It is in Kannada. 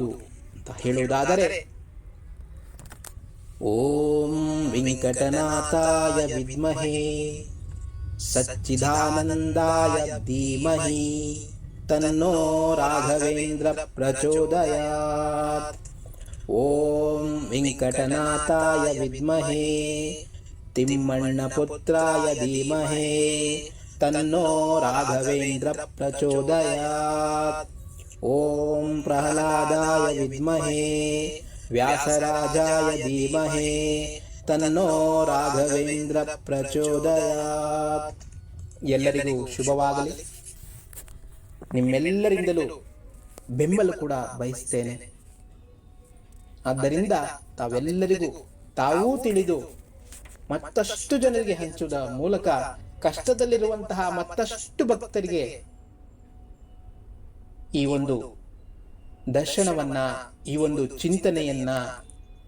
ಯಾವುದು ಅಂತ ಹೇಳುವುದಾದರೆ, ಓಂ ವೆಂಕಟನಾಥಾಯ ವಿದ್ಮಹೇ, ಸಚ್ಚಿದಾನಂದಾಯ ಧೀಮಹಿ, ತನ್ನೋ ರಾಘವೇಂದ್ರ ಪ್ರಚೋದಯಾತ್. ಓಂ ವೆಂಕಟನಾಥಾಯ ವಿದ್ಮಹೇ ತಿಮ್ಮಣ್ಣಪುತ್ರಾಯ ಧೀಮಹೇ, ತನ್ನೋ ರಾಘವೇಂದ್ರ ಪ್ರಚೋದಯಾತ್. ಪ್ರಹ್ಲಾದಾಯ ವಿದ್ಮಹೇ, ವ್ಯಾಸರಾಜಾಯ ಧೀಮಹೇ, ತನ್ನೋ ರಾಘವೇಂದ್ರ ಪ್ರಚೋದಯಾತ್. ಎಲ್ಲರಿಗೂ ಶುಭವಾಗಲಿ. ನಿಮ್ಮೆಲ್ಲರಿಂದಲೂ ಬೆಂಬಲ ಕೂಡ ಬಯಸ್ತೇನೆ. ಆದ್ದರಿಂದ ತಾವೆಲ್ಲರಿಗೂ ತಾವೂ ತಿಳಿದು ಮತ್ತಷ್ಟು ಜನರಿಗೆ ಹಂಚುವ ಮೂಲಕ ಕಷ್ಟದಲ್ಲಿರುವಂತಹ ಮತ್ತಷ್ಟು ಭಕ್ತರಿಗೆ ಈ ಒಂದು ದರ್ಶನವನ್ನ ಈ ಒಂದು ಚಿಂತನೆಯನ್ನ